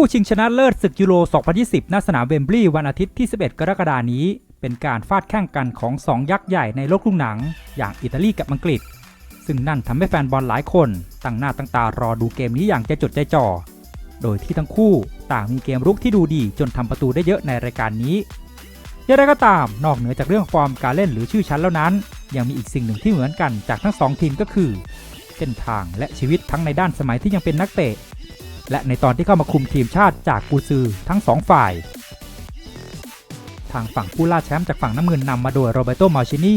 คู่ชิงชนะเลิศศึกยูโร 2020 ณ สนามเวมบลีย์วันอาทิตย์ที่ 11 กรกฎานี้ เป็นการฟาดแข่งกันของ 2 ยักษ์ใหญ่ในโลกลูกหนัง อย่างอิตาลีกับอังกฤษ ซึ่งนั่นทำให้แฟนบอลหลายคนตั้งหน้าตั้งตารอดูเกมนี้อย่างใจจดใจจ่อ โดยที่ทั้งคู่ต่างมีเกมรุกที่ดูดีจนทำประตูได้เยอะในรายการนี้อย่างไรก็ตาม นอกเหนือจากเรื่องฟอร์มการเล่นหรือชื่อชั้นแล้วนั้น ยังมีอีกสิ่งหนึ่งที่เหมือนกันจากทั้งสองทีมก็คือ เส้นทางและชีวิตทั้งในด้านสมัยที่ยังเป็นนักเตะ และในตอนที่เข้ามาคุมทีมชาติจากกูซือทั้งสองฝ่าย ทางฝั่งผู้ล่าแชมป์จากฝั่งน้ำเงินนำมาโดยโรเบโตมาชินี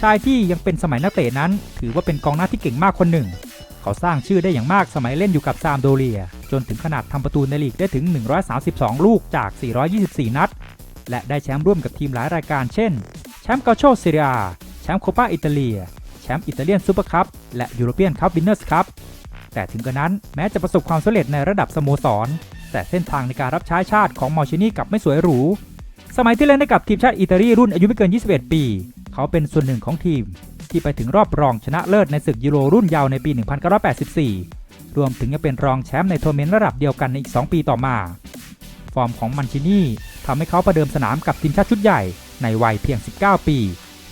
ชายที่ยังเป็นสมัยนักเตะนั้น ถือว่าเป็นกองหน้าที่เก่งมากคนหนึ่ง เขาสร้างชื่อได้อย่างมากสมัยเล่นอยู่กับซามโดเรีย จนถึงขนาดทำประตูในลีกได้ถึง 132 ลูกจาก 424 นัด และได้แชมป์ร่วมกับทีมหลายรายการเช่น แชมป์กาโชเซเรียแชมป์โคปาอิตาเลีย แชมป์อิตาเลียนซูเปอร์คัพและยูโรเปียนคัพวินเนอร์สคัพ แต่ถึงกระนั้นแม้จะประสบความสำเร็จในระดับสโมสร แต่เส้นทางในการรับใช้ชาติของมอร์ชินี่กลับไม่สวยหรู สมัยที่เล่นให้กับทีมชาติอิตาลีรุ่นอายุไม่เกิน 21 ปี เขาเป็นส่วนหนึ่งของทีม ที่ไปถึงรอบรองชนะเลิศในศึกยูโรรุ่นยาวในปี 1984 รวมถึงยังเป็นรองแชมป์ในทัวร์เมนต์ระดับเดียวกันในอีก 2 ปีต่อมา ฟอร์มของมันชินี่ทำให้เขาประเดิมสนามกับทีมชาติชุดใหญ่ในวัยเพียง 19 ปี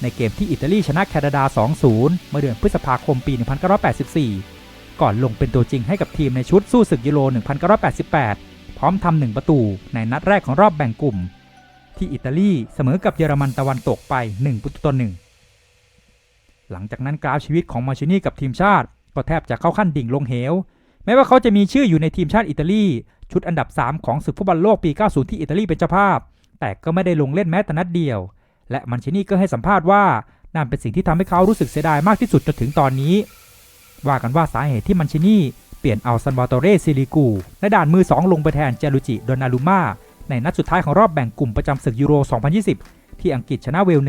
ในเกมที่อิตาลีชนะแคนาดา 2-0 เมื่อเดือนพฤษภาคมปี 1984 ก่อนลงเป็นตัวจริงให้กับทีมในชุดสู้ศึกยูโร 1988 พร้อมทำหนึ่งประตูในนัดแรกของรอบแบ่งกลุ่ม ที่อิตาลีเสมอกับเยอรมันตะวันตกไป 1 ประตูต่อหนึ่งหลังจากนั้นกราฟชีวิตของมาชินี่กับทีมชาติ ก็แทบจะเข้าขั้นดิ่งลงเหว แม้ว่าเขาจะมีชื่ออยู่ในทีมชาติอิตาลี ชุดอันดับ 3 ของศึกฟุตบอลโลกปี 90 ที่อิตาลีเป็นเจ้าภาพ แต่ก็ไม่ได้ลงเล่นแม้แต่นัดเดียว และมันชินี่ก็ให้สัมภาษณ์ว่านั่นเป็นสิ่งที่ทำให้เขารู้สึกเสียดายมากที่สุดจนถึงตอนนี้ ว่ากันว่าสาเหตุที่มันชินี่เปลี่ยนเอาซันวาโตเรซิลิกูในด่านมือ 2 ลงไปแทนเจลูจิโดนาลูมาในนัดสุดท้ายของรอบแบ่งกลุ่มประจำศึกยูโร 2020 ที่อังกฤษชนะเวล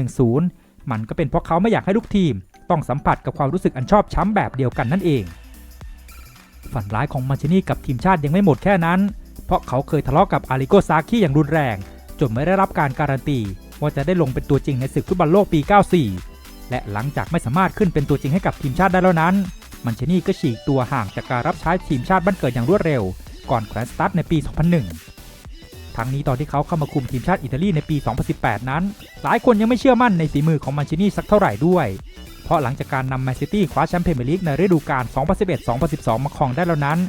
1-0 มันก็เป็นเพราะเขาไม่อยากให้ลูกทีม ต้องสัมผัสกับความรู้สึกอันชอบช้ำแบบเดียวกันนั่นเอง ฝันร้ายของมาชินี่กับทีมชาติยังไม่หมดแค่นั้น เพราะเขาเคยทะเลาะกับอาริโกซาคิอย่างรุนแรง จนไม่ได้รับการการันตีว่าจะได้ลงเป็นตัวจริงในศึกฟุตบอลโลกปี 94 และหลังจากไม่สามารถขึ้นเป็นตัวจริงให้กับทีมชาติได้แล้วนั้น มันเชนี่ก็ฉีกตัวห่างจากการรับใช้ทีมชาติบ้านเกิดอย่างรวดเร็ว ก่อนแขวนสตาร์ทในปี 2001 ทั้งนี้ตอนที่เขาเข้ามาคุมทีมชาติอิตาลีในปี 2018 นั้น หลายคนยังไม่เชื่อมั่นในฝีมือของมันเชนี่สักเท่าไหร่ด้วย เพราะหลังจากการนำแมนซิตี้คว้าแชมป์พรีเมียร์ลีกในฤดูกาล 2011-2012 มาครองได้แล้วนั้น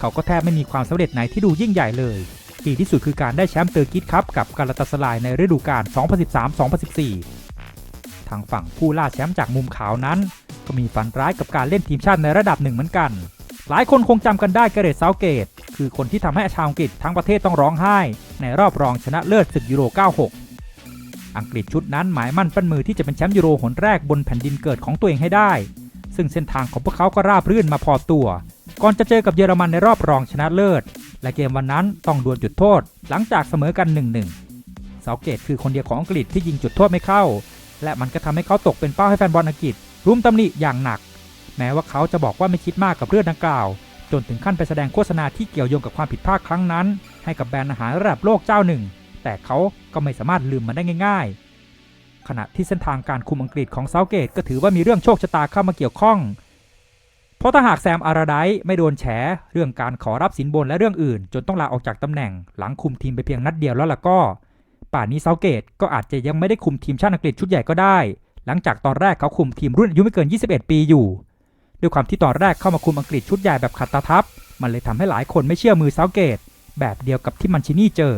เขาก็แทบไม่มีความสำเร็จไหนที่ดูยิ่งใหญ่เลยดีที่สุดคือการได้แชมป์เตอร์กิสคัพกับกาลาตาสลายในฤดูกาล 2013-2014 ทางฝั่งผู้ล่าแชมป์จากมุมขาวนั้น ก็มีฝันร้ายกับการเล่นทีมชาติในระดับหนึ่งเหมือนกัน หลายคนคงจำกันได้เกเรตเซาเกต คือคนที่ทำให้ชาวอังกฤษทั้งประเทศต้องร้องไห้ ในรอบรองชนะเลิศศึกยูโร 96 อังกฤษชุดนั้นหมายมั่นปั้นมือที่จะเป็นแชมป์ยูโรหนแรกบนแผ่นดินเกิดของตัวเองให้ได้ ซึ่งเส้นทางของพวกเขาก็ราบรื่นมาพอตัว ก่อนจะเจอกับเยอรมันในรอบรองชนะเลิศ และเกมวันนั้นต้องดวลจุดโทษ หลังจากเสมอกัน 1-1 เซาเกตคือคนเดียวของอังกฤษที่ยิงจุดโทษไม่เข้า และมันก็ทำให้เขาตกเป็นเป้าให้แฟนบอลอังกฤษ รุมตำหนิอย่างหนัก แม้ว่าเขาจะบอกว่าไม่คิดมากกับเรื่องดังกล่าว จนถึงขั้นไปแสดงโฆษณาที่เกี่ยวโยงกับความผิดพลาดครั้งนั้น ให้กับแบรนด์อาหารระดับโลกเจ้าหนึ่ง แต่เขาก็ไม่สามารถลืมมันได้ง่าย ๆ ขณะที่เส้นทางการคุมอังกฤษของเซาเกตก็ถือว่ามีเรื่องโชคชะตาเข้ามาเกี่ยวข้อง เพราะถ้าหากแซมอาราไดไม่โดนแฉเรื่องการขอรับสินบนและเรื่องอื่น จนต้องลาออกจากตำแหน่ง หลังคุมทีมไปเพียงนัดเดียวแล้วล่ะก็ ป่านนี้เซาเกตก็อาจจะยังไม่ได้คุมทีมชาติอังกฤษชุดใหญ่ก็ได้ หลังจากตอนแรกเขาคุมทีมรุ่นอายุไม่เกิน 21 ปีอยู่ ด้วยความที่ตอนแรกเข้ามาคุมอังกฤษชุดใหญ่แบบขัดตาทับ มันเลยทำให้หลายคนไม่เชื่อมือเซาเกต แบบเดียวกับที่มันชินี่เจอ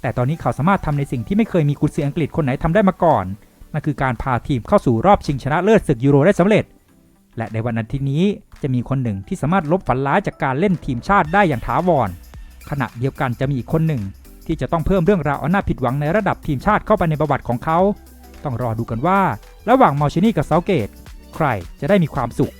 แต่ตอนนี้เขาสามารถทำในสิ่งที่ไม่เคยมีกุนซืออังกฤษคนไหนทำได้มาก่อน นั่นคือการพาทีมเข้าสู่รอบชิงชนะเลิศศึกยูโรได้สำเร็จ และในวันอาทิตย์นี้จะมีคนหนึ่งที่สามารถลบฝันร้ายจากการเล่นทีมชาติได้อย่างถาวร ขณะเดียวกันจะมีอีกคนหนึ่ง ที่จะต้องเพิ่มเรื่องราวอันน่าผิดหวังในระดับทีมชาติเข้าไปในประวัติของเขา ต้องรอดูกันว่า ระหว่างมอลชินี่กับเซาเกต ใครจะได้มีความสุข